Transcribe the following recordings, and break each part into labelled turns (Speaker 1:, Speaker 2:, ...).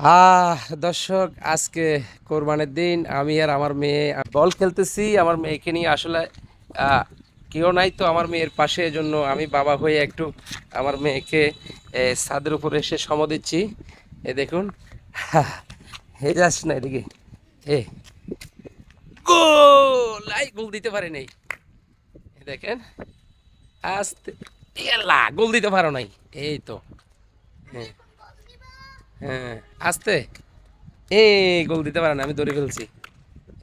Speaker 1: আহ, দর্শক, আজকে কোরবানের দিন। আমি আর আমার মেয়ে বল খেলতেছি। আমার মেয়েকে নিয়ে আসলে কেউ নাই তো আমার মেয়ের পাশে। এজন্য আমি বাবা হয়ে একটু আমার মেয়েকে ছাদের উপরে এসে সম দিচ্ছি। এ, দেখুন। হে, যাস না এদিকে। এ, গোল! আই, গোল দিতে পারে নাই। দেখেন। আস্তে গোল দিতে পারো নাই। এই তো। হ্যাঁ হ্যাঁ আস্তে। এ গোল দিতে পারে না, আমি দৌড়ে ফেলছি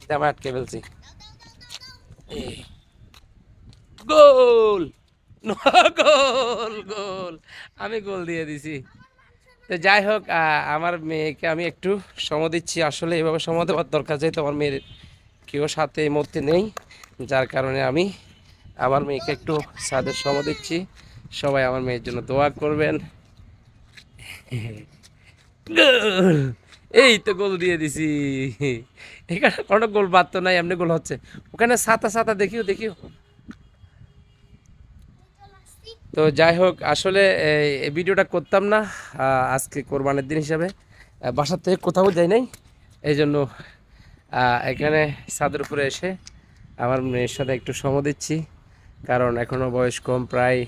Speaker 1: এটা আটকে ফেলছি। এই। গোল গোল গোল আমি গোল দিয়ে দিছি। তো যাই হোক আমার মেয়েকে আমি একটু সম দিচ্ছি। আসলে এভাবে সম দেওয়ার দরকার যেহেতু আমার মেয়ের কেউ সাথে এই মুহূর্তে নেই। যার কারণে আমি আমার মেয়েকে একটু সাদের সম দিচ্ছি। সবাই আমার মেয়ের জন্য দোয়া করবেন। এই তো গোল দিয়ে দিছি। এখানে কোনো গোল বাদ তো নাই, এমনি গোল হচ্ছে। ওখানে সাতা সাতা দেখিও দেখিও। তো যাই হোক, আসলে এই ভিডিওটা করতাম না আজকে কোরবানের দিন হিসাবে। বাসার থেকে কোথাও যাই নাই, এই জন্য এখানে ছাদের উপরে এসে আমার মেয়ের সাথে একটু সম দিচ্ছি। কারণ এখনও বয়স কম, প্রায়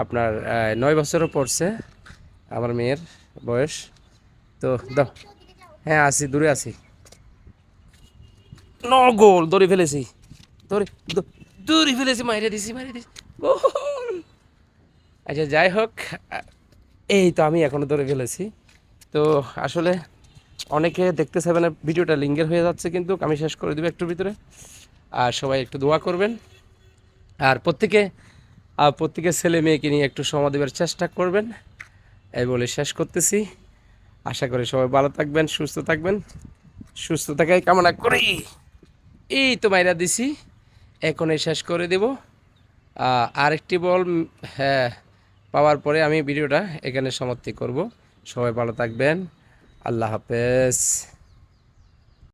Speaker 1: আপনার নয় বছরও পড়ছে আমার মেয়ের বয়স। তো দাও। হ্যাঁ আসি, দূরে আসি। ন গোল, দড়ি ফেলেছি। দড়ি দড়ি ফেলেছি, মাইরে দিছি মাইরে দিছি। গোল। আচ্ছা যাই হোক, এই তো আমি এখনও ধরে ফেলেছি। তো আসলে অনেকে দেখতে চাইবে না ভিডিওটা লিঙ্গের হয়ে যাচ্ছে, কিন্তু আমি শেষ করে দেবো একটু ভিতরে। আর সবাই একটু দোয়া করবেন। আর প্রত্যেকে প্রত্যেকের ছেলে মেয়েকে নিয়ে একটু সময় দেওয়ার চেষ্টা করবেন। এই বলে শেষ করতেছি। আশা করি সবাই ভালো থাকবেন, সুস্থ থাকবেন। সুস্থ থাকাই কামনা করি। এই তো মাইরা দিছি। এখনই শেষ করে দেব। আরেকটি বল হ্যাঁ পাওয়ার পরে আমি ভিডিওটা এখানে সমাপ্তি করব। সবাই ভালো থাকবেন। আল্লাহ হাফেজ।